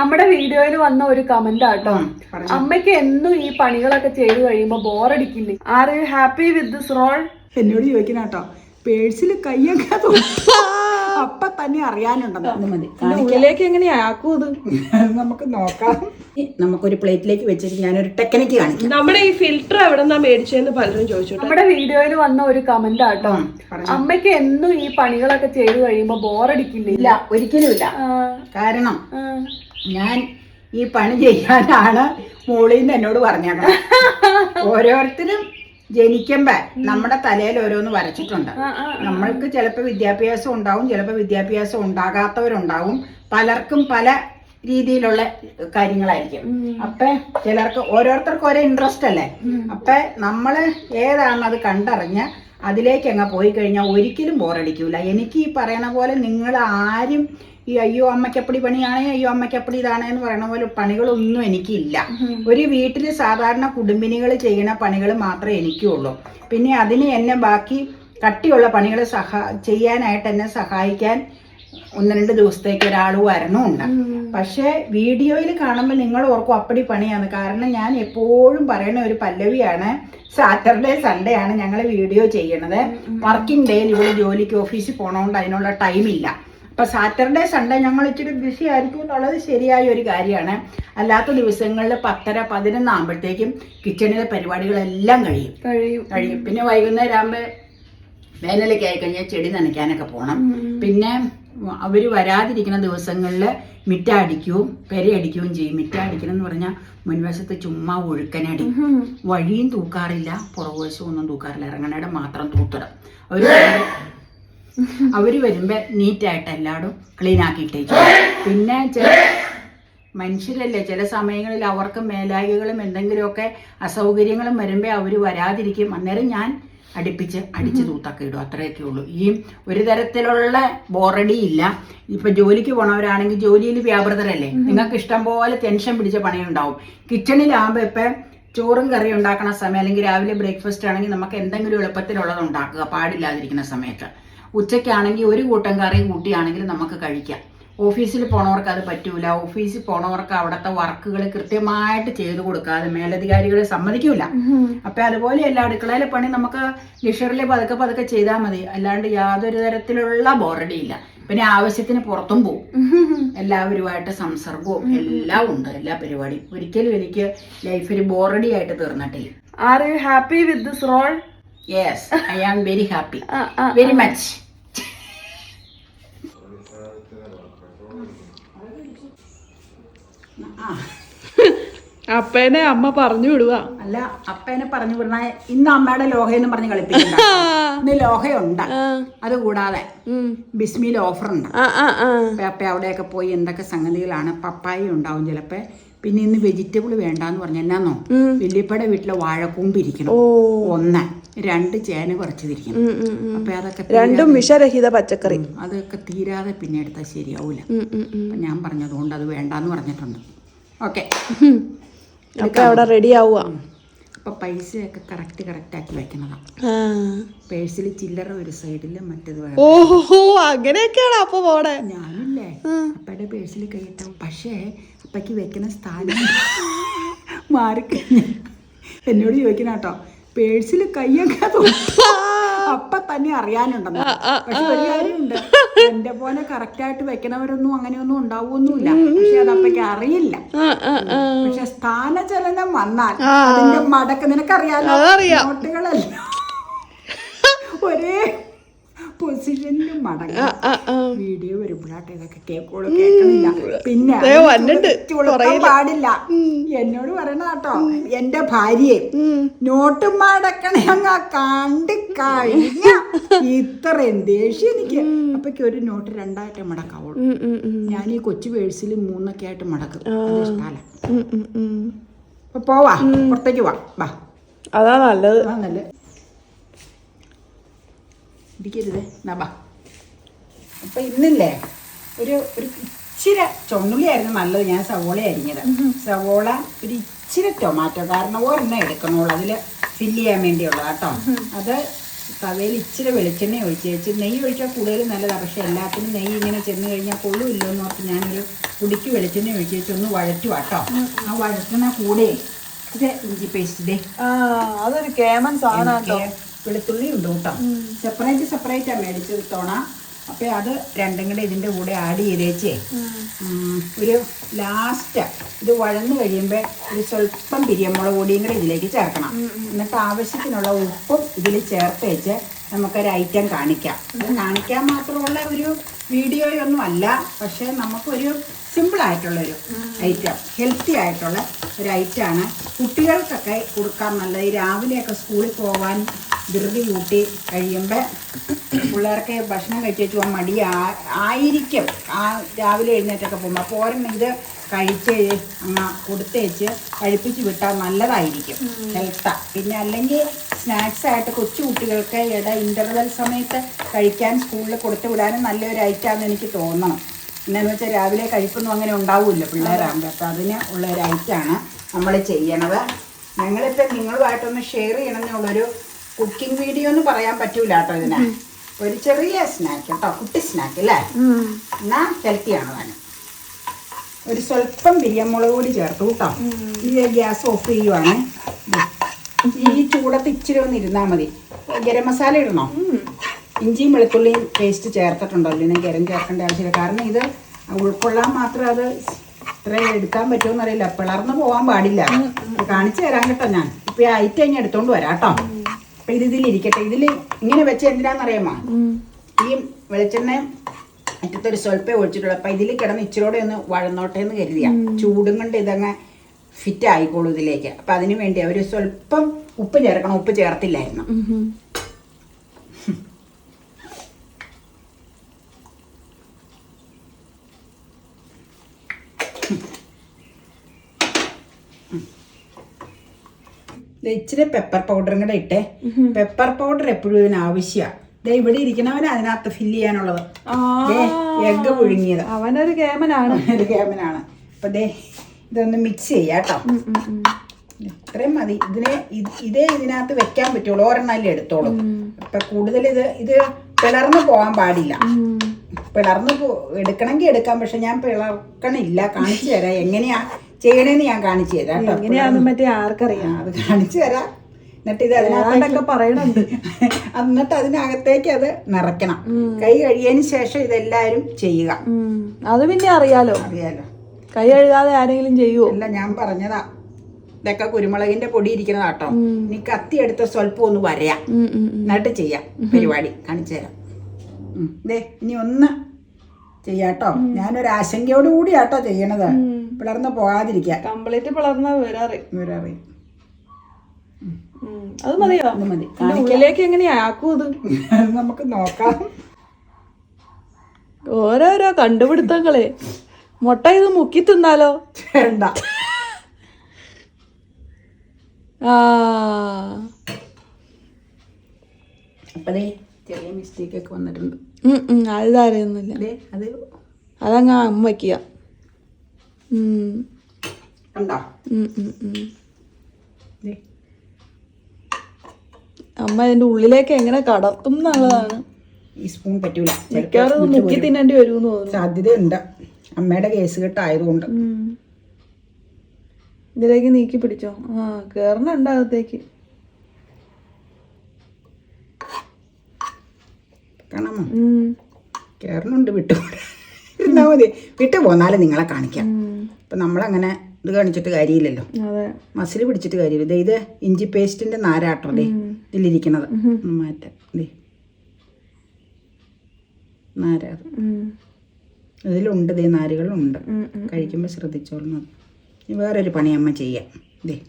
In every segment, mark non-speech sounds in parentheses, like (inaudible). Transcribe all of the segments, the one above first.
നമ്മുടെ വീഡിയോയിൽ വന്ന ഒരു കമന്റ് ആട്ടോ. അമ്മയ്ക്ക് എന്നും ഈ പണികളൊക്കെ ചെയ്തു കഴിയുമ്പോ ബോറടിക്കില്ലേ? Are you happy with this role എന്നോട് ചോദിക്കുന്ന കേട്ടോ പേഴ്സിൽ കയ്യൊക്കെ അപ്പൊ തന്നെ അറിയാനുണ്ടെന്ന്. ഉള്ളിലേക്ക് എങ്ങനെയാ? ആക്കൂ ഇത്. (laughs) നമുക്ക് നോക്കാം. നമുക്കൊരു പ്ലേറ്റിലേക്ക് വെച്ചിട്ട് ഞാനൊരു ടെക്നിക്ക് കാണിക്കാം. നമ്മുടെ ഈ ഫിൽറ്റർ എവിടെ നിന്നാ മേടിച്ചെന്ന് പലരും ചോദിച്ചു നമ്മുടെ വീഡിയോയിൽ വന്ന ഒരു കമന്റ് ആട്ടോ. അമ്മയ്ക്ക് എന്നും ഈ പണികളൊക്കെ ചെയ്തു കഴിയുമ്പോ ബോറടിക്കില്ല? ഇല്ല ഒരിക്കലുമില്ല ആ, കാരണം. ഞാൻ ഈ പണി ചെയ്യാനാണ് മോളിന്ന് എന്നോട് പറഞ്ഞേക്കണം ഓരോരുത്തരും ജനിക്കുമ്പോ നമ്മുടെ തലയിൽ ഓരോന്ന് വരച്ചിട്ടുണ്ട്. നമ്മൾക്ക് ചിലപ്പോൾ വിദ്യാഭ്യാസം ഉണ്ടാവും ചിലപ്പോൾ വിദ്യാഭ്യാസം ഉണ്ടാകാത്തവരുണ്ടാവും. പലർക്കും പല രീതിയിലുള്ള കാര്യങ്ങളായിരിക്കും. അപ്പൊ ചിലർക്ക് ഓരോരുത്തർക്കും ഓരോ ഇൻട്രസ്റ്റ് അല്ലേ? അപ്പൊ നമ്മൾ ഏതാണ് അത് കണ്ടറിഞ്ഞ് അതിലേക്ക് അങ്ങ് പോയി കഴിഞ്ഞാൽ ഒരിക്കലും ബോറടിക്കൂല എനിക്ക് ഈ പറയണ പോലെ നിങ്ങൾ ആരും ഈ അയ്യോ അമ്മയ്ക്കപ്പടി പണിയാണേ അയ്യോ അമ്മയ്ക്കപ്പടി ഇതാണേ എന്ന് പറയണ പോലെ പണികളൊന്നും എനിക്കില്ല. ഒരു വീട്ടിൽ സാധാരണ കുടുംബിനികൾ ചെയ്യുന്ന പണികൾ മാത്രമേ എനിക്കുള്ളൂ. പിന്നെ അതിന് എന്നെ ബാക്കി കട്ടിയുള്ള പണികൾ സഹാ ചെയ്യാനായിട്ട് എന്നെ സഹായിക്കാൻ ഒന്ന് രണ്ട് ദിവസത്തേക്ക് ഒരാൾ വരണമുണ്ട് പക്ഷേ വീഡിയോയിൽ കാണുമ്പോൾ നിങ്ങൾ ഓർക്കും അപ്പടി പണിയാണ്. കാരണം ഞാൻ എപ്പോഴും പറയുന്ന ഒരു പല്ലവിയാണ്. സാറ്റർഡേ സൺഡേ ആണ് ഞങ്ങൾ വീഡിയോ ചെയ്യണത്. വർക്കിംഗ് ഡേയിൽ ഇവിടെ ജോലിക്ക് ഓഫീസിൽ പോകണോണ്ട് അതിനുള്ള ടൈമില്ല. അപ്പൊ സാറ്റർഡേ സൺഡേ ഞങ്ങൾ ഇച്ചിരി ബിസി ആയിരിക്കും എന്നുള്ളത് ശരിയായ ഒരു കാര്യമാണ്. അല്ലാത്ത ദിവസങ്ങളിൽ പത്തര പതിനൊന്ന് ആകുമ്പോഴത്തേക്കും കിച്ചണിലെ പരിപാടികളെല്ലാം കഴിയും. കഴിയും. കഴിയും. പിന്നെ വൈകുന്നേരം ആകുമ്പോൾ വേനലൊക്കെ ആയി കഴിഞ്ഞാൽ ചെടി നനയ്ക്കാനൊക്കെ പോകണം പിന്നെ അവർ വരാതിരിക്കുന്ന ദിവസങ്ങളിൽ മിറ്റ അടിക്കുകയും പെര അടിക്കുകയും ചെയ്യും. മിറ്റ അടിക്കണം എന്ന് പറഞ്ഞാൽ മുൻവശത്ത് ചുമ്മാ ഒഴുക്കനടി. വഴിയും തൂക്കാറില്ല പുറകുവശവും ഒന്നും തൂക്കാറില്ല. ഇറങ്ങണയുടെ മാത്രം തൂത്തിടും. അവർ അവർ വരുമ്പോൾ നീറ്റായിട്ട് എല്ലായിടും ക്ലീൻ ആക്കിയിട്ടേച്ചു പിന്നെ ചില മനുഷ്യരല്ലേ ചില സമയങ്ങളിൽ അവർക്ക് മേലായികളും എന്തെങ്കിലുമൊക്കെ അസൗകര്യങ്ങളും വരുമ്പോൾ അവർ വരാതിരിക്കും. അന്നേരം ഞാൻ അടുപ്പിച്ച് അടിച്ച് തൂത്തൊക്കെ ഇടും. അത്രയൊക്കെ ഉള്ളൂ. ഈ ഒരു തരത്തിലുള്ള ബോറടി ഇല്ല. ഇപ്പൊ ജോലിക്ക് പോണവരാണെങ്കിൽ ജോലിയിൽ വ്യാപൃതരല്ലേ? നിങ്ങൾക്ക് ഇഷ്ടം പോലെ ടെൻഷൻ പിടിച്ച പണിയുണ്ടാവും. കിച്ചണിലാകുമ്പോൾ ഇപ്പം ചോറും കറിയും ഉണ്ടാക്കണ സമയം അല്ലെങ്കിൽ രാവിലെ ബ്രേക്ക്ഫാസ്റ്റ് ആണെങ്കിൽ നമുക്ക് എന്തെങ്കിലും എളുപ്പത്തിലുള്ളത് ഉണ്ടാക്കുക. പാടില്ലാതിരിക്കുന്ന സമയത്ത്. ഉച്ചയ്ക്കാണെങ്കിൽ ഒരു കൂട്ടം കറിയും കൂട്ടിയാണെങ്കിൽ നമുക്ക് കഴിക്കാം. ഓഫീസിൽ പോണവർക്ക് അത് പറ്റൂല. ഓഫീസിൽ പോണവർക്ക് അവിടുത്തെ വർക്കുകൾ കൃത്യമായിട്ട് ചെയ്തു കൊടുക്കാതെ മേലധികാരികളെ സമ്മതിക്കൂല. അപ്പൊ അതുപോലെ എല്ലാ അടുക്കളയിലെ പണി നമുക്ക് ലിഷറിലെ പതുക്കെ പതുക്കെ ചെയ്താൽ മതി. അല്ലാണ്ട് യാതൊരു തരത്തിലുള്ള ബോറടിയില്ല. പിന്നെ ആവശ്യത്തിന് പുറത്തും പോകും എല്ലാവരുമായിട്ട് സംസർഗവും എല്ലാം ഉണ്ട്. എല്ലാ പരിപാടിയും. ഒരിക്കലും എനിക്ക് ലൈഫിൽ ബോറടി ആയിട്ട് തീർന്നിട്ടില്ല. Are you happy with this role yes I am very happy very much അപ്പേനെ അമ്മ പറഞ്ഞു വിടുക അല്ല അപ്പേനെ പറഞ്ഞു വിടണ ഇന്ന് അമ്മയുടെ ലോഹയെന്ന് പറഞ്ഞ് കളിപ്പിക്കണ്ട (laughs) ഇന്ന് ലോഹയുണ്ട്. അത് കൂടാതെ ബിസ്മിയിൽ ഓഫർ ഉണ്ട് അപ്പ അവിടെയൊക്കെ പോയി എന്തൊക്കെ സംഗതികളാണ്? പപ്പായ ഉണ്ടാവും ചിലപ്പോ. പിന്നെ ഇന്ന് വെജിറ്റബിൾ വേണ്ടാന്ന് പറഞ്ഞു എന്നാന്നോ? വെല്ലിപ്പയുടെ വീട്ടിലെ വാഴക്കൂമ്പ് ഇരിക്കണം. ഒന്ന്. രണ്ട് ചേന കുറച്ചതിരിക്കണം അപ്പൊ അതൊക്കെ രണ്ടും വിഷരഹിത പച്ചക്കറി. അതൊക്കെ തീരാതെ പിന്നെ എടുത്താൽ ശരിയാവൂല. ഞാൻ പറഞ്ഞതുകൊണ്ട് അത് വേണ്ടാന്ന് പറഞ്ഞിട്ടുണ്ട്. ഓക്കെ. അപ്പൊ അവിടെ റെഡി ആവുക അപ്പൊ പൈസയൊക്കെ കറക്റ്റ് കറക്റ്റ് ആക്കി വെക്കണതാ പേഴ്സിൽ ചില്ലറ ഒരു സൈഡിൽ മറ്റേത് ഓഹോ അങ്ങനെയൊക്കെയാണ് അപ്പൊ പോടെ ഞാനില്ലേ. അപ്പയുടെ പേഴ്സിൽ കൈയിട്ടാവും. പക്ഷേ അപ്പക്ക് വെക്കുന്ന സ്ഥാനം മാറിക്കഴിഞ്ഞ. എന്നോട് ചോദിക്കണം കേട്ടോ. പേഴ്സിൽ കൈയൊക്കെ അപ്പൊ തന്നെ അറിയാനുണ്ടെന്ന്. പക്ഷെ ഒരു കാര്യമുണ്ട്. എന്റെ പോലെ കറക്റ്റ് ആയിട്ട് വെക്കണവരൊന്നും അങ്ങനെയൊന്നും ഉണ്ടാവുമൊന്നുമില്ല പക്ഷെ അത് അപ്പയ്ക്ക് അറിയില്ല. പക്ഷെ സ്ഥാനചലനം വന്നാൽ അതിന്റെ മടക്ക് നിനക്കറിയാലോ? നോട്ടുകളല്ല (laughs) ഒരേ പൊസിഷനിൽ മടങ്ങും. വീഡിയോ വരുമ്പോഴാട്ടെ ഇതൊക്കെ കേൾക്കുള്ളൂ കേൾക്കണില്ല. പിന്നെ പാടില്ല. എന്നോട് പറയണ കേട്ടോ എന്റെ ഭാര്യയെ നോട്ട് മടക്കണേ അങ്ങ കണ്ട് കഴിഞ്ഞ (laughs) ഇത്രയും ദേഷ്യം എനിക്ക്. അപ്പൊക്ക് ഒരു നോട്ട് രണ്ടായിട്ട് മടക്കാവുള്ളൂ ഞാൻ ഈ കൊച്ചു പേഴ്സിൽ മൂന്നൊക്കെ ആയിട്ട് മടക്കും. ഇഷ്ടമല്ല അപ്പൊ പോവാ പുറത്തേക്ക് വാ. വാ. അതാ നല്ലത്. ആ നല്ല ഇരിക്കരുതേ. നബ അപ്പൊ ഇന്നില്ലേ ഒരു ഒരു ഇച്ചിരി ചുണ്ണുള്ളിയായിരുന്നു നല്ലത്. ഞാൻ സവോള അരിഞ്ഞത്. സവോള ഒരു ഇച്ചിരി ടൊമാറ്റോ. കാരണം ഒരെണ്ണം എടുക്കണോളൂ അതിൽ ഫില്ല് ചെയ്യാൻ വേണ്ടിയുള്ളത് കേട്ടോ. അത് തവയിൽ ഇച്ചിരി വെളിച്ചെണ്ണ ഒഴിച്ച് വെച്ച് നെയ്യ് ഒഴിച്ചാൽ കൂടുതൽ നല്ലതാണ് പക്ഷേ എല്ലാത്തിനും നെയ്യ് ഇങ്ങനെ ചെന്ന് കഴിഞ്ഞാൽ കൊള്ളുമില്ലോ എന്ന് ഓർത്ത് ഞാനൊരു കുടിക്ക് വെളിച്ചെണ്ണ ഒഴിച്ച് വെച്ച് ഒന്ന് വഴറ്റുക കേട്ടോ. ആ വഴറ്റുന്ന കൂടെ ഇത് ഇഞ്ചി പേസ്റ്റ് ഇതേ. അതൊരു കേമൻ സാധനം വെളുത്തുള്ളി ഉണ്ട് കേട്ടോ. സെപ്പറേറ്റ് സെപ്പറേറ്റാണ് മേടിച്ചത് തോണ. അപ്പോൾ അത് രണ്ടും കൂടെ ഇതിന്റെ കൂടെ ആഡ് ചെയ്തേച്ചേ. ഒരു ലാസ്റ്റ് ഇത് വഴന്നു കഴിയുമ്പോൾ ഒരു സ്വല്പം പിരിയമുളക് പൊടിയും കൂടെ ഇതിലേക്ക് ചേർക്കണം. എന്നിട്ട് ആവശ്യത്തിനുള്ള ഉപ്പും ഇതിൽ ചേർത്ത് വെച്ച് നമുക്കൊരു ഐറ്റം കാണിക്കാം. അത് കാണിക്കാൻ മാത്രമുള്ള ഒരു വീഡിയോയൊന്നും അല്ല. പക്ഷേ നമുക്കൊരു സിമ്പിൾ ആയിട്ടുള്ളൊരു ഐറ്റം ഹെൽത്തി ആയിട്ടുള്ള ഒരു ഐറ്റമാണ് കുട്ടികൾക്കൊക്കെ കൊടുക്കാൻ നല്ലത് രാവിലെയൊക്കെ സ്കൂളിൽ പോകാൻ ധൃതി കൂട്ടി കഴിയുമ്പോൾ പിള്ളേർക്ക് ഭക്ഷണം കഴിച്ചു പോകാൻ മടി ആ- ആയിരിക്കും. ആ രാവിലെ എഴുന്നേറ്റൊക്കെ പോകുമ്പോൾ അപ്പോൾ ഒരെണ്ണം ഇത് കഴിച്ച് അങ്ങ് കൊടുത്തേച്ച് കഴിപ്പിച്ച് വിട്ടാൽ നല്ലതായിരിക്കും. ഹെൽത്താ പിന്നെ അല്ലെങ്കിൽ സ്നാക്സ് ആയിട്ട് കൊച്ചു കുട്ടികൾക്ക് ഇട ഇന്റർവെൽ സമയത്ത് കഴിക്കാൻ സ്കൂളിൽ കൊടുത്തു വിടാനും നല്ലൊരു ഐറ്റാന്ന് എനിക്ക് തോന്നണം. എന്നാന്ന് വെച്ചാൽ രാവിലെ കഴിപ്പൊന്നും അങ്ങനെ ഉണ്ടാവില്ല പിള്ളേരാകുമ്പോൾ അപ്പോൾ അതിന് ഉള്ള ഒരു ഐറ്റമാണ് നമ്മൾ ചെയ്യണത്. ഞങ്ങളിപ്പോൾ നിങ്ങളുമായിട്ടൊന്ന് ഷെയർ ചെയ്യണമെന്നുള്ളൊരു കുക്കിംഗ് വീഡിയോ എന്ന് പറയാൻ പറ്റൂല കേട്ടോ ഇതിന്. ഒരു ചെറിയ സ്നാക്ക് കേട്ടോ കുട്ടി സ്നാക്ക് അല്ലേ ഹെൽത്തി ഹെൽത്തിയാണ് താനും ഒരു സ്വല്പം ബിരിയാമുളക് കൂടി ചേർത്തു കേട്ടോ. ഈ ഗ്യാസ് ഓഫ് ചെയ്യുവാണ്. ഈ ചൂടത്ത് ഇച്ചിരി ഒന്ന് ഇരുന്നാൽ മതി. ഗരം മസാല ഇടണോ? ഇഞ്ചിയും വെളുത്തുള്ളിയും പേസ്റ്റ് ചേർത്തിട്ടുണ്ടല്ലോ ഇനി ഗരം ചേർക്കേണ്ട ആവശ്യമില്ല. കാരണം ഇത് ഉൾക്കൊള്ളാൻ മാത്രം അത് ഇത്ര എടുക്കാൻ പറ്റുമെന്നറിയില്ല. പിളർന്നു പോകാൻ പാടില്ല. കാണിച്ചു തരാൻ കേട്ടോ ഞാൻ. ഇപ്പൊ ഈ ഐറ്റം ഇനി എടുത്തോണ്ട് വരാം കേട്ടോ. അപ്പൊ ഇത് ഇതിലിരിക്കട്ടെ ഇതിൽ ഇങ്ങനെ വെച്ച് എന്തിനാണെന്നറിയാമോ ഈ വെളിച്ചെണ്ണ അറ്റത്തൊരു സ്വൽപ്പേ ഒഴിച്ചിട്ടുള്ളൂ. അപ്പൊ ഇതിൽ കിടന്ന് ഇച്ചിരൂടെ ഒന്ന് വഴന്നോട്ടെ എന്ന് കരുതിയാ ചൂടും കൊണ്ട് ഇതങ്ങ് ഫിറ്റ് ആയിക്കോളൂ ഇതിലേക്ക്. അപ്പൊ അതിന് വേണ്ടി അവർ സ്വല്പം ഉപ്പ് ചേർക്കണം. ഉപ്പ് ചേർത്തില്ലായിരുന്നു. ദേ ഇച്ചിരി പെപ്പർ പൗഡറും കൂടെ ഇട്ടേ. പെപ്പർ പൗഡർ എപ്പോഴും ഇതിന് ആവശ്യമാണ് ദേ ഇവിടെ ഇരിക്കണവന് അതിനകത്ത് ഫില്ല് ചെയ്യാനുള്ളത്. എഗ്ഗ് പുഴുങ്ങിയത്. അവനൊരു കേമനാണ്. ഒരു കേമനാണ്. അപ്പൊ ദേ ഇതൊന്ന് മിക്സ് ചെയ്യാട്ടോ ഇത്രയും മതി. ഇതിനെ ഇതേ ഇതിനകത്ത് വെക്കാൻ പറ്റുള്ളൂ. ഒരെണ്ണല്ലേ എടുത്തോളൂ. അപ്പൊ കൂടുതൽ ഇത് ഇത് പിളർന്നു പോകാൻ പാടില്ല. പിളർന്നു പോ എടുക്കണമെങ്കിൽ എടുക്കാം. പക്ഷെ ഞാൻ പിളർക്കണില്ല. കാണിച്ചു തരാം. എങ്ങനെയാ ചെയ്യണേന്ന് ഞാൻ കാണിച്ചു തരാം കേട്ടോ. എങ്ങനെയാണെന്ന് മറ്റേ ആർക്കറിയാം? അത് കാണിച്ചു തരാം. എന്നിട്ട് ഇത് അതിനകത്തൊക്കെ പറയണുണ്ട്. (laughs) എന്നിട്ട് അതിനകത്തേക്ക് അത് നിറയ്ക്കണം. കൈ കഴിയതിന് ശേഷം ഇതെല്ലാരും ചെയ്യുക. അത് പിന്നെ അറിയാലോ? അറിയാലോ. കൈ കഴുകാതെ ആരെങ്കിലും ചെയ്യുമോ അല്ല ഞാൻ പറഞ്ഞതാ. ഇതൊക്കെ കുരുമുളകിന്റെ പൊടി ഇരിക്കുന്നതാ കേട്ടോ. ഇനി കത്തി എടുത്ത സ്വല്പം ഒന്ന് വരയാം. എന്നിട്ട് ചെയ്യാം. പരിപാടി കാണിച്ചു തരാം. ഇനി ഒന്ന് ചെയ്യാട്ടോ. ഞാനൊരു ആശങ്കയോട് കൂടിയാട്ടോ ചെയ്യണത് പിളർന്ന് പോകാതിരിക്കാൻ കംപ്ലീറ്റ് പിളർന്ന വരാറ്. ഇവരറിയും അത് മതിയോ? മതി. ഉള്ളിലേക്ക് എങ്ങനെയാ ആക്കും ഇത്? (laughs) നമുക്ക് നോക്കാം. ഓരോരോ കണ്ടുപിടുത്തങ്ങളെ. മുട്ട ഇത് മുക്കി തിന്നാലോ? വേണ്ട. ആ. അപ്പൊ ചെറിയ മിസ്റ്റേക്ക് ഒക്കെ വന്നിട്ടുണ്ട്. അത് അറിയുന്നില്ല അത് അതങ്ങ അമ്മ വയ്ക്കുക അമ്മ ഇതിന്റെ ഉള്ളിലേക്ക് എങ്ങനെ കടത്തും എന്നുള്ളതാണ്. ഈ സ്പൂൺ പറ്റൂല. മിക്കവാറും മുക്കി തിന്നേണ്ടി വരും സാധ്യതയുണ്ട്. അമ്മയുടെ കേസ് കെട്ടായതുകൊണ്ട്. ഇതിലേക്ക് നീക്കി പിടിച്ചോ? ആ കേറണുണ്ട് അകത്തേക്ക്. കാണാമോ? കയറണുണ്ട് കയറുന്നുണ്ട് വിട്ടു ഇരുന്നാ മതി. വിട്ടു പോന്നാലും നിങ്ങളെ കാണിക്കാം. അപ്പൊ നമ്മളങ്ങനെ ഇത് കാണിച്ചിട്ട് കാര്യമില്ലല്ലോ. അതെ. മസിൽ പിടിച്ചിട്ട് കാര്യമില്ല. ദേ ഇത് ഇഞ്ചി പേസ്റ്റിന്റെ നാരാട്ടോ ദേ ഇതിലിരിക്കണത്. മാറ്റാം. നാര അത്. ഇതിലുണ്ട് ദേ നാരുകളുണ്ട്. കഴിക്കുമ്പോൾ ശ്രദ്ധിച്ചോളണം വേറൊരു പണി അമ്മ ചെയ്യാം. ദേ.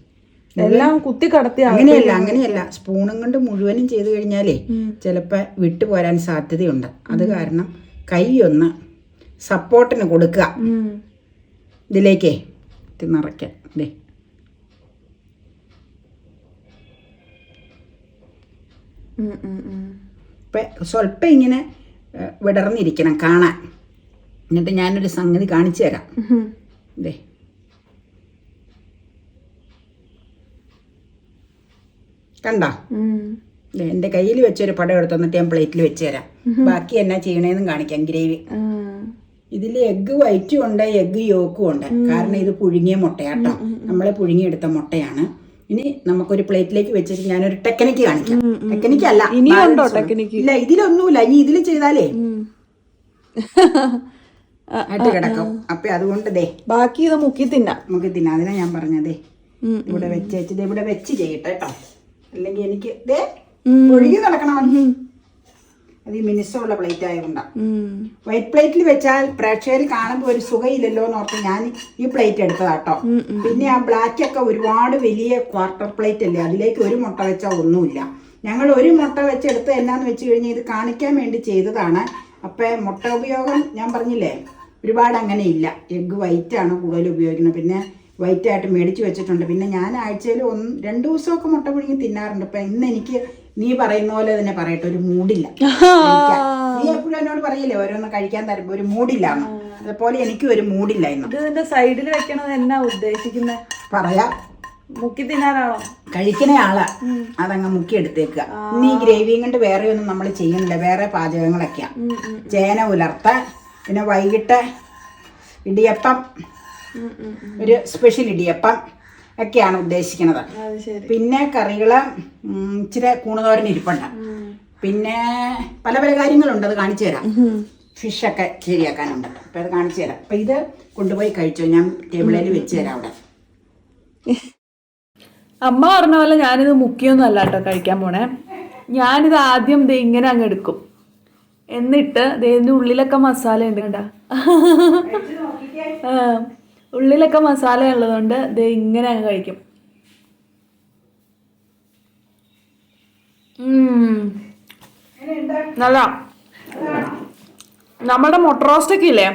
എല്ലാം കുത്തി കടത്തി അങ്ങനെയല്ല അങ്ങനെയല്ല. സ്പൂണും കൊണ്ട് മുഴുവനും ചെയ്തു കഴിഞ്ഞാലേ ചിലപ്പോൾ വിട്ടു പോരാൻ സാധ്യതയുണ്ട്. അത് കാരണം കൈ ഒന്ന് സപ്പോർട്ടിന് കൊടുക്കുക. ഇതിലേക്കേ നിറയ്ക്കാൻ നിറയ്ക്കാം. ദേ. ഇപ്പം സ്വല്പം ഇങ്ങനെ വിടർന്നിരിക്കണം കാണാൻ. എന്നിട്ട് ഞാനൊരു സംഗതി കാണിച്ചു തരാം. ഉം. കണ്ടോ? എന്റെ എന്റെ കയ്യിൽ വെച്ചൊരു പടം എടുത്ത് ഞാൻ പ്ലേറ്റിൽ വെച്ച് തരാം. ബാക്കി എന്നാ ചെയ്യണേന്നും കാണിക്കാം ഗ്രേവി. ഇതിൽ എഗ്ഗ് വൈറ്റും ഉണ്ട് എഗ്ഗ് യോക്കും ഉണ്ട്. കാരണം ഇത് പുഴുങ്ങിയ മുട്ടയാട്ടോ. നമ്മളെ പുഴുങ്ങിയെടുത്ത മുട്ടയാണ്. ഇനി നമുക്കൊരു പ്ലേറ്റിലേക്ക് വെച്ചിട്ട് ഞാനൊരു ടെക്നിക്ക് കാണിക്കാം. ടെക്നിക്ക് അല്ല ഇനിയും ഉണ്ടോ balance ഉണ്ട്. technique? ഇല്ല ഇതിലൊന്നുമില്ല. ഇനി ഇതിൽ ചെയ്താലേ (laughs) ആയിട്ട് കിടക്കും. അപ്പൊ അതുകൊണ്ട് ദേ. ബാക്കി ഇത് മുക്കി തിന്നാം. മുക്കി തിന്നാം. അതിനാ ഞാൻ പറഞ്ഞതേ. ഇവിടെ വെച്ച് വെച്ചിട്ട് ഇവിടെ വെച്ച് ചെയ്യട്ടെ കേട്ടോ. അല്ലെങ്കിൽ എനിക്ക് ദേ ഒഴുകി നടക്കണം. അത് ഈ മിനിസമുള്ള പ്ലേറ്റ് ആയതുകൊണ്ട്. വൈറ്റ് പ്ലേറ്റിൽ വെച്ചാൽ പ്രേക്ഷകർ കാണുമ്പോൾ ഒരു സുഖയില്ലല്ലോ എന്ന് ഓർത്ത് ഞാൻ ഈ പ്ലേറ്റ് എടുത്തതാട്ടോ പിന്നെ ആ ബ്ലാക്ക് ഒക്കെ ഒരുപാട് വലിയ ക്വാർട്ടർ പ്ലേറ്റ് അല്ലേ? അതിലേക്ക് ഒരു മുട്ട വെച്ചാൽ ഒന്നുമില്ല. ഞങ്ങൾ ഒരു മുട്ട വെച്ചെടുത്ത് എന്നാന്ന് വെച്ച് കഴിഞ്ഞാൽ ഇത് കാണിക്കാൻ വേണ്ടി ചെയ്തതാണ്. അപ്പം മുട്ട ഉപയോഗം ഞാൻ പറഞ്ഞില്ലേ? ഒരുപാട് അങ്ങനെ ഇല്ല എഗ്ഗ് വൈറ്റ് ആണ് കൂടുതൽ ഉപയോഗിക്കുന്നത്. പിന്നെ വൈറ്റ് ആയിട്ട് മേടിച്ച് വെച്ചിട്ടുണ്ട്. പിന്നെ ഞാൻ ആഴ്ചയിൽ ഒന്ന് രണ്ട് ദിവസമൊക്കെ മുട്ട പുഴുങ്ങി തിന്നാറുണ്ട്. ഇപ്പം ഇന്ന് എനിക്ക് നീ പറയുന്ന പോലെ തന്നെ പറയട്ടെ ഒരു മൂടില്ല. നീ എപ്പോഴും എന്നോട് പറയില്ലേ ഓരോന്ന് കഴിക്കാൻ തരുമ്പോ ഒരു മൂടില്ല അതുപോലെ എനിക്കും ഒരു മൂടില്ല ഇന്ന് ഇത് ഇതിന്റെ സൈഡിൽ വെക്കണത് എന്നാ ഉദ്ദേശിക്കുന്നത് പറയാം. മുക്കി തിന്നാനാണോ? കഴിക്കണ ആളാ. അതങ്ങ് മുക്കി എടുത്തേക്കുക. ഇനി ഈ ഗ്രേവിയും കൊണ്ട് വേറെ ഒന്നും നമ്മൾ ചെയ്യുന്നില്ല. വേറെ പാചകങ്ങളൊക്കെയാ. ചേന ഉലർത്ത പിന്നെ വൈകിട്ട് ഇടിയപ്പം ഒരു സ്പെഷ്യൽ ഇടിയപ്പം ഒക്കെയാണ് ഉദ്ദേശിക്കുന്നത്. പിന്നെ കറികൾ ഉം, ഇച്ചിരി കൂണുതോരൻ ഇരിപ്പുണ്ട്. പിന്നെ പല പല കാര്യങ്ങളുണ്ട് അത് കാണിച്ചു തരാം. ഫിഷൊക്കെ ശരിയാക്കാനുണ്ട്. അപ്പം അത് കാണിച്ചു തരാം. അപ്പം ഇത് കൊണ്ടുപോയി കഴിച്ചോ? ഞാൻ ടേബിളിൽ വെച്ച് തരാം അവിടെ. അമ്മ പറഞ്ഞ പോലെ ഞാനിത് മുക്കിയൊന്നും അല്ല കേട്ടോ കഴിക്കാൻ പോണേ. ഞാനിത് ആദ്യം ദേ ഇങ്ങനെ അങ്ങ് എടുക്കും. എന്നിട്ട് ദേ ഇതിന്റെ ഉള്ളിലൊക്കെ മസാല ഉണ്ട് കണ്ട ഉള്ളിലൊക്കെ മസാല ഉള്ളതുകൊണ്ട് ഇത് ഇങ്ങനെ അങ്ങ് കഴിക്കും. നല്ല. നമ്മുടെ മുട്ട റോസ്റ്റ് ഒക്കെ ഇല്ലേ?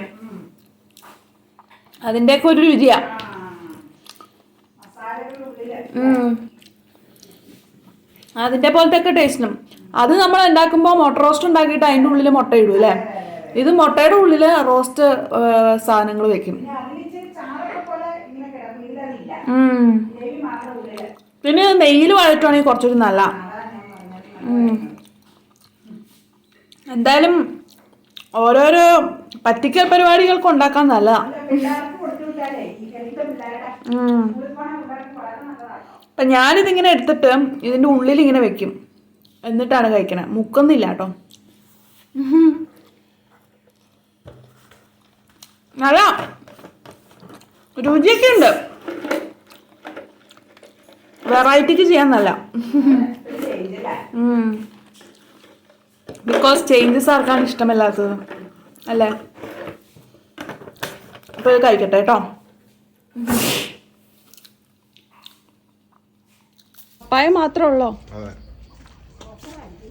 അതിന്റെയൊക്കെ ഒരു രുചിയാ. അതിന്റെ പോലത്തെ ഒക്കെ ടേസ്റ്റിനും. അത് നമ്മൾ ഉണ്ടാക്കുമ്പോൾ മുട്ട റോസ്റ്റ് ഉണ്ടാക്കിയിട്ട് അതിന്റെ ഉള്ളിൽ മുട്ട അല്ലേ ഇത് മുട്ടയുടെ ഉള്ളിൽ റോസ്റ്റ് സാധനങ്ങൾ വെക്കും. പിന്നെ നെയ്യിൽ വഴറ്റുവാണെങ്കിൽ കുറച്ചുകൂടി നല്ല. എന്തായാലും ഓരോരോ പറ്റിക്കൽ പരിപാടികൾക്ക് ഉണ്ടാക്കാൻ നല്ല. അപ്പൊ ഞാനിതിങ്ങനെ എടുത്തിട്ട് ഇതിന്റെ ഉള്ളിൽ ഇങ്ങനെ വെക്കും. എന്നിട്ടാണ് കഴിക്കണേ. മുക്കൊന്നില്ല കേട്ടോ. നല്ല. രുചിയൊക്കെ ഉണ്ട്. വെറൈറ്റിക്ക് ചെയ്യാൻ നല്ല ബിക്കോസ് ചേഞ്ചസ് ആർക്കാണ് ഇഷ്ടമല്ലാത്തത് അല്ലേ? അപ്പോൾ ഇത് കഴിക്കട്ടെ കേട്ടോ. പപ്പായ മാത്രമേ ഉള്ളോ?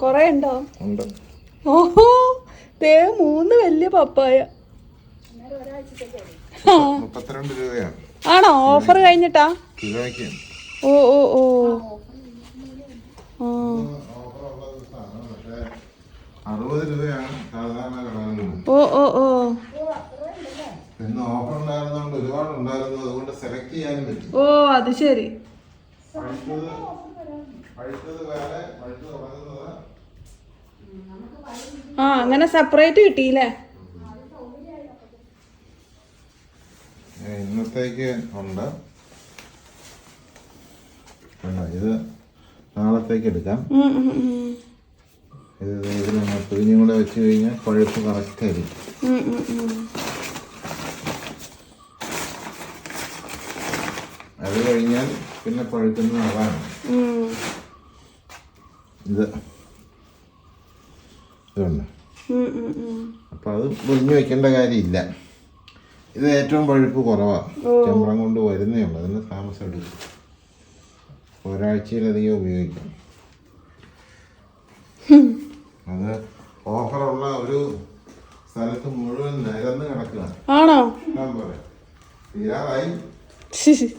കൊറേ ഉണ്ടോ? ഓഹോ തേ മൂന്ന് വലിയ പപ്പായ. ആണോ? ഓഫർ കഴിഞ്ഞിട്ടാ? ഓ ഓ ഓ. അറുപത് രൂപയാണ് സാധാരണ കടകളിൽ ഓ ഓ ഓ. ഇന്ന് ഓഫർ ഉണ്ടായിരുന്നതുകൊണ്ട് ഒരുപാട് ഉണ്ടായിരുന്നു. അതുകൊണ്ട് സെലക്ട് ചെയ്യാനും പറ്റും. ഓ അത് ശരി. പഴുത്തത് പഴുത്തത് വേറെ പഴുത്ത് തുടങ്ങുന്നത് ആ അങ്ങനെ സെപ്പറേറ്റ് കിട്ടിയില്ലേ? ഇന്നത്തേക്ക് ഉണ്ട്. ഇത് നാളത്തേക്ക് എടുക്കാം. ഇത് ഇതിൽ നമ്മൾ പിഴിഞ്ഞും കൂടെ വെച്ച് കഴിഞ്ഞാൽ പഴുപ്പ് കറക്റ്റ് ആയിരിക്കും. അത് കഴിഞ്ഞാൽ പിന്നെ പഴുക്കുന്ന അതാണ് ഇത്. ഇതുണ്ട്. അപ്പം അത് പൊതിഞ്ഞ് വെക്കേണ്ട കാര്യമില്ല. ഇത് ഏറ്റവും പഴുപ്പ് കുറവാണ് ചെമ്പളം കൊണ്ട് വരുന്നേ ഉള്ളൂ. അതിന് താമസം എടുക്കും. ഒരാഴ്ചയിലധികം ഉപയോഗിക്കും. അത് ഓഫറുള്ള ഒരു സ്ഥലത്ത് മുഴുവൻ നിരന്ന് കിടക്കുകയാണ്. ആണോ? ഞാൻ പറയാം. തീരാറായി.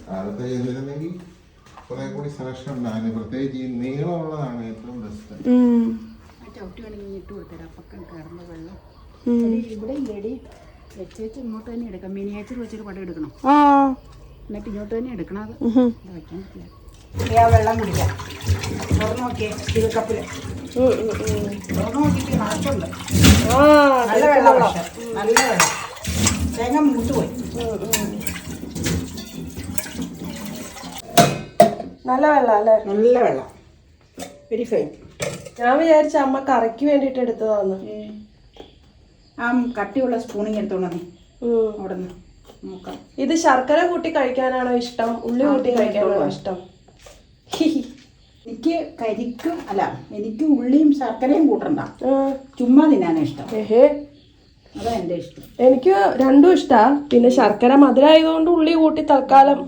അടുത്ത ചെന്നിരുന്നെങ്കിൽ കുറെ കൂടി സെലക്ഷൻ ഉണ്ടായിരുന്നു. പ്രത്യേകിച്ച് ഈ നീളമുള്ളതാണ് ഏറ്റവും ബെസ്റ്റ് ഇവിടെ ഇല്ലടി. ഇങ്ങോട്ട് തന്നെ എടുക്കാം. മിനിയേച്ചർ വെച്ചൊരു പടം എടുക്കണം. ആ. എന്നിട്ട് ഇങ്ങോട്ട് തന്നെ എടുക്കണം. അത് വെക്കാൻ വയ്ക്കാൻ പറ്റില്ല ഈ ആ വെള്ളം കുടിക്കാം. തുറന്നു നോക്കിയേ ഇത് ഉം. തുറന്നു നോക്കിയിട്ട് നിറച്ചുണ്ട് നല്ല വെള്ളം പക്ഷെ നല്ല വെള്ളം. തേങ്ങ മൂത്തുപോയി. നല്ല വെള്ളം അല്ലേ? നല്ല വെള്ളം. വെരി ഫൈൻ ഞാൻ വിചാരിച്ച അമ്മ കറിക്ക് വേണ്ടിട്ട് എടുത്തതാന്ന്. ആ കട്ടിയുള്ള സ്പൂണിങ് എടുത്തോളാം. അവിടെ നിന്ന് നോക്കാം. ഇത് ശർക്കര കൂട്ടി കഴിക്കാനാണോ ഇഷ്ടം? ഉള്ളി കൂട്ടി കഴിക്കാനാണോ ഇഷ്ടം? എനിക്ക് കരിക്കും അല്ല എനിക്ക് ഉള്ളിയും ശർക്കരയും കൂട്ടണ്ട. ചുമ്മാ തിന്നാനാ ഇഷ്ടം. അതാ എന്റെ ഇഷ്ടം. എനിക്ക് രണ്ടും ഇഷ്ടാ. പിന്നെ ശർക്കര മധുരമായതുകൊണ്ട് ഉള്ളി കൂട്ടി തൽക്കാലം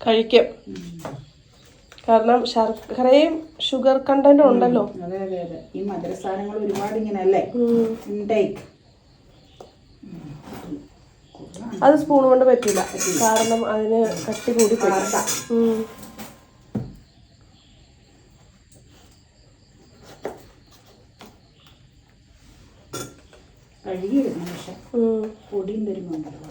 കഴിക്കും. കാരണം ശർക്കരയും ഷുഗർ കണ്ടന്റും ഉണ്ടല്ലോ. അതെ അതെ അതെ. ഈ മധുര സാധനങ്ങൾ ഒരുപാട് ഇങ്ങനെ അല്ലേ ഇൻടേക്ക് അത് സ്പൂൺ കൊണ്ട് പറ്റില്ല. കാരണം അതിന് കട്ടി കൂടി പോയി. ഉം. കഴുകിയിടുന്നു പക്ഷെ. പൊടിയും തരുന്നുണ്ടല്ലോ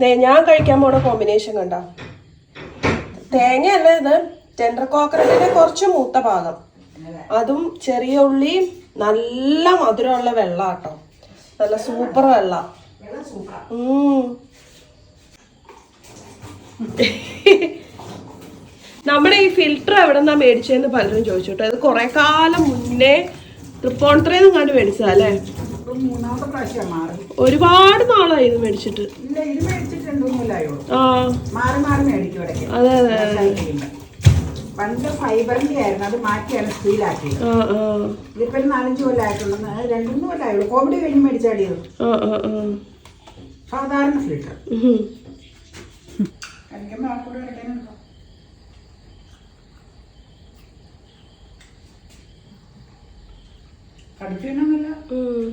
ദേ, ഞാൻ കഴിക്കാൻ പോണ കോമ്പിനേഷൻ കണ്ട. തേങ്ങയല്ല ഇത്? ടെൻഡർ കോക്കറലിന്റെ കുറച്ച് മൂത്ത ഭാഗം. അതും ചെറിയ ഉള്ളി നല്ല മധുരമുള്ള വെള്ളം കേട്ടോ നല്ല സൂപ്പർ വെള്ള. (laughs) നമ്മുടെ ഈ ഫിൽറ്റർ എവിടെ നിന്നാ മേടിച്ചതെന്ന് പലരും ചോദിച്ചു കേട്ടോ ഇത് കുറെ കാലം മുന്നേ തൃപ്പൂണിത്രയിൽ കണ്ട് മേടിച്ചതാ അല്ലേ? ഒരുപാട് നാളായി ഇത് മേടിച്ചിട്ട്. ആ. അതെ അതെ കഴിയുമ്പോ. പണ്ട് ഫൈബറിന്റെ ആയിരുന്നു അത് മാറ്റിയാണ് സ്റ്റീലാക്കി ഇതിപ്പോ നാലഞ്ച് കൊല്ലമായിട്ടുള്ളൂ രണ്ടു കൊല്ലമായുള്ളൂ കോവിഡ് കഴിഞ്ഞ് മേടിച്ചാടിയത്. ആ ആ ആ. സാധാരണ ഫിൽറ്റർ. കഴിക്കുമ്പോൾ ആൾക്കൂടെ കഴിക്കാനുണ്ടോ കടിച്ചു തിന്നാന്നല്ല ഉം.